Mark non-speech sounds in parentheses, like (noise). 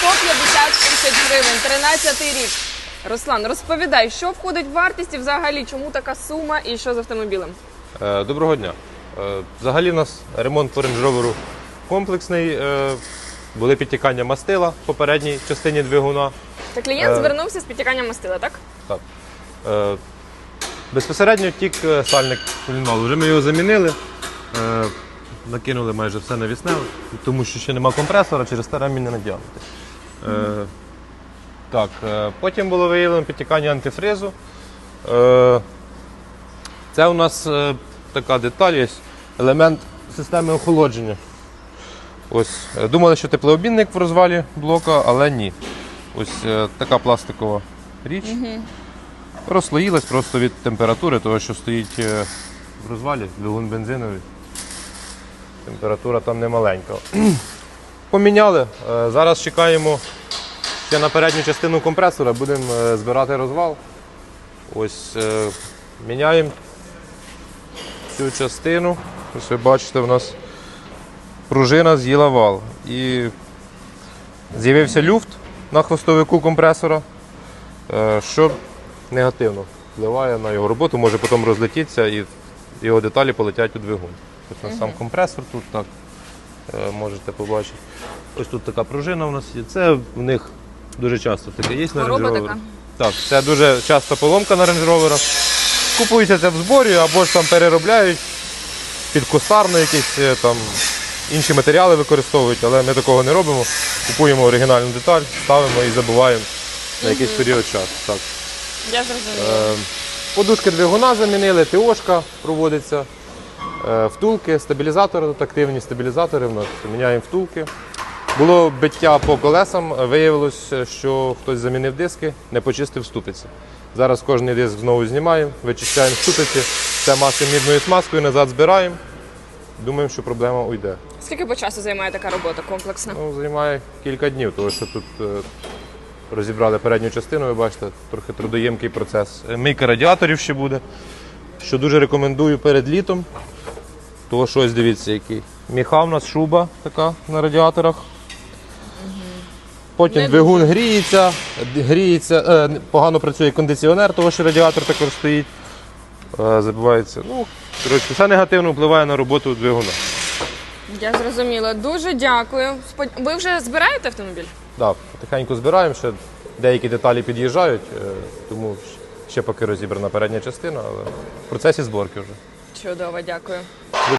150 тисяч гривень, 13 рік. Руслан, розповідай, що входить в вартість і взагалі чому така сума і що з автомобілем? Е, Доброго дня. Е, Взагалі у нас ремонт по Range Rover комплексний. Е, Були підтікання мастила в попередній частині двигуна. Та клієнт Е. звернувся з підтіканням мастила, так? Так. Е, Безпосередньо тік сальник лінолу. Вже ми його замінили. Е, Накинули майже все навісне, тому що ще нема компресора, через те ремінь не надягнути. Е, так, е, потім було виявлено підтікання антифризу. Е, це у нас е, така деталь, є елемент системи охолодження. Ось, е, думали, що теплообмінник в розвалі блока, але ні. Ось е, така пластикова річ. Розслоїлась просто від температури, того, що стоїть е, в розвалі, двигун бензиновий. Температура там не маленька. (clears throat) Поміняли. Е, Зараз чекаємо ще на передню частину компресора, будемо е, збирати розвал. Ось е, міняємо цю частину. Ось ви бачите, в нас пружина з'їла вал. І з'явився люфт на хвостовику компресора, що негативно впливає на його роботу, може потім розлетітися і його деталі полетять у двигун. Ось на сам компресор тут так е, можете побачити. Ось тут така пружина у нас є. Це в них дуже часто таке є на Range Так, це дуже часто поломка на Rover. Купується це в зборі або ж там переробляють під кустарно якісь е, там інші матеріали використовують, але ми такого не робимо. Купуємо оригінальну деталь, ставимо і забуваємо на якийсь період часу. Так. Я зрозуміла. Е, Подушки двигуна замінили, ТОшка проводиться, втулки, стабілізатори, тут активні стабілізатори в нас, міняємо втулки. Було биття по колесам, виявилось, що хтось замінив диски, не почистив ступиці. Зараз кожен диск знову знімаємо, вичищаємо ступиці, це масимо мідною смазкою, назад збираємо. Думаємо, що проблема уйде. Скільки по часу займає така робота комплексна? Ну, займає кілька днів, тому що тут е, розібрали передню частину, ви бачите, трохи трудоємкий процес. Е, Мийка радіаторів ще буде, що дуже рекомендую перед літом. Того що ось дивіться, який. Міха в нас шуба така на радіаторах. Потім двигун гріється, гріється, е, погано працює кондиціонер, того що радіатор також стоїть. Е, забувається. Ну, коротше, все негативно впливає на роботу двигуна. Я зрозуміла. Дуже дякую. Спод- Ви вже збираєте автомобіль? Так, потихеньку збираємо, ще деякі деталі під'їжджають, е, тому ще поки розібрана передня частина, але в процесі зборки вже. Чудово, дякую.